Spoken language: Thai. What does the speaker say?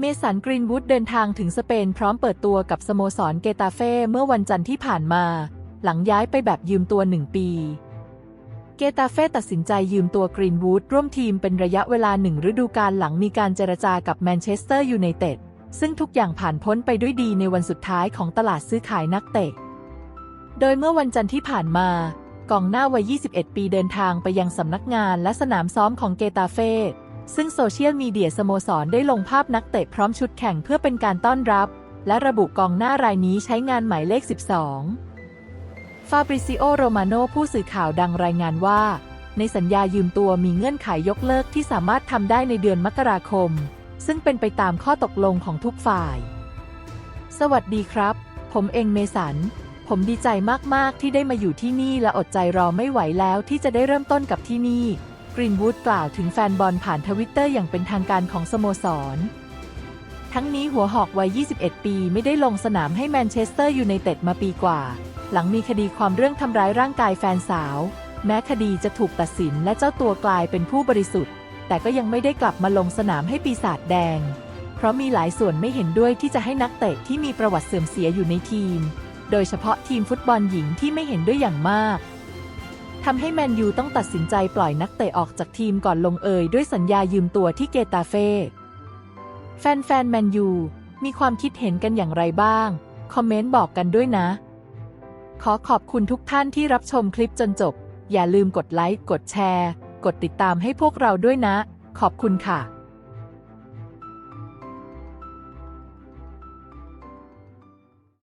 เมสันกรีนวูดเดินทางถึงสเปนพร้อมเปิดตัวกับสโมสรเกตาเฟ่เมื่อวันจันทร์ที่ผ่านมา หลังย้ายไปแบบยืมตัวหนึ่งปี เกตาเฟ่ตัดสินใจยืมตัวกรีนวูดร่วมทีมเป็นระยะเวลาหนึ่งฤดูกาลหลังมีการเจรจากับแมนเชสเตอร์ยูไนเต็ดซึ่งทุกอย่างผ่านพ้นไปด้วยดีในวันสุดท้ายของตลาดซื้อขายนักเตะ โดยเมื่อวันจันทร์ที่ผ่านมากองหน้าวัย 21 ปีเดินทางไปยังสำนักงานและสนามซ้อมของเกตาเฟ่ ซึ่งโซเชียลมีเดียสโมสรได้ลงภาพนักเตะพร้อมชุดแข่งเพื่อเป็นการต้อนรับ และระบุกองหน้ารายนี้ใช้งานหมายเลข 12 ฟาบริซิโอ โรมาโนผู้สื่อข่าวดังรายงานว่า ในสัญญายืมตัวมีเงื่อนไขยกเลิกที่สามารถทำได้ในเดือนมกราคม ซึ่งเป็นไปตามข้อตกลงของทุกฝ่าย สวัสดีครับ ผมเองเมสันผมดีใจมาก ๆ ที่ได้มาอยู่ที่นี่และอดใจรอไม่ไหวแล้วที่จะได้เริ่มต้นกับที่นี่ รีนวูดกล่าวถึงแฟนบอลผ่านทวิตเตอร์อย่างเป็นทางการของสโมสร ทั้งนี้หัวหอกวัย 21 ปีไม่ได้ลงสนามให้แมนเชสเตอร์ยูไนเต็ดมาปีกว่า หลังมีคดีความเรื่องทำร้ายร่างกายแฟนสาว แม้คดีจะถูกตัดสินและเจ้าตัวกลายเป็นผู้บริสุทธิ์ แต่ก็ยังไม่ได้กลับมาลงสนามให้ปีศาจแดง เพราะมีหลายส่วนไม่เห็นด้วยที่จะให้นักเตะที่มีประวัติเสื่อมเสียอยู่ในทีม โดยเฉพาะทีมฟุตบอลหญิงที่ไม่เห็นด้วยอย่างมาก ทำให้แมนยูต้องตัดสินใจปล่อยนักเตะออกจากทีมก่อนลงเอยด้วยสัญญายืมตัวที่เกตาเฟ่แฟนๆแมนยูมีความคิดเห็นกันอย่างไรบ้าง คอมเมนต์บอกกันด้วยนะ ขอขอบคุณทุกท่านที่รับชมคลิปจนจบ อย่าลืมกดไลค์ กดแชร์ กดติดตามให้พวกเราด้วยนะ ขอบคุณค่ะ